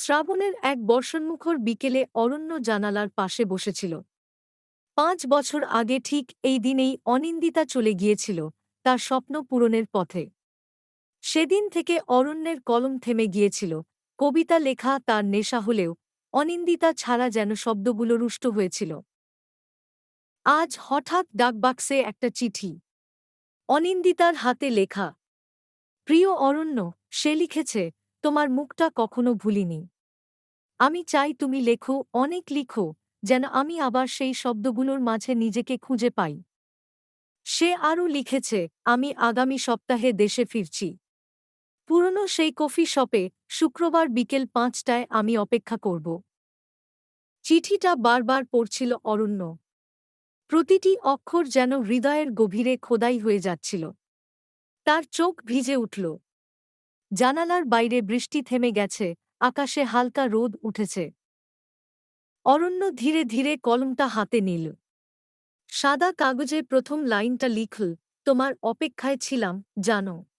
শ্রাবণের এক বর্ষণমুখর বিকেলে অরণ্য জানালার পাশে বসেছিল। পাঁচ বছর আগে ঠিক এই দিনেই অনিন্দিতা চলে গিয়েছিল তার স্বপ্ন পূরণের পথে। সেদিন থেকে অরণ্যের কলম থেমে গিয়েছিল। কবিতা লেখা তার নেশা হলেও অনিন্দিতা ছাড়া যেন শব্দগুলো রুষ্ট হয়েছিল। আজ হঠাৎ ডাকবাক্সে একটা চিঠি। অনিন্দিতার হাতে লেখা, প্রিয় অরণ্য, সে লিখেছে তোমার মুখটা কখনো ভুলিনি। আমি চাই তুমি লেখো, অনেক লিখো, যেন আমি আবার সেই শব্দগুলোর মাঝে নিজেকে খুঁজে পাই। সে আরও লিখেছে, আমি আগামী সপ্তাহে দেশে ফিরছি। পুরনো সেই কফি শপে শুক্রবার বিকেল পাঁচটায় আমি অপেক্ষা করব। চিঠিটা বারবার পড়ছিল অরণ্য। প্রতিটি অক্ষর যেন হৃদয়ের গভীরে খোদাই হয়ে যাচ্ছিল। তার চোখ ভিজে উঠল। জানালার বাইরে বৃষ্টি থেমে গেছে, আকাশে হালকা রোদ উঠেছে। অরণ্য ধীরে ধীরে কলমটা হাতে নিল। সাদা কাগজে প্রথম লাইনটা লিখল, তোমার অপেক্ষায় ছিলাম, জানো।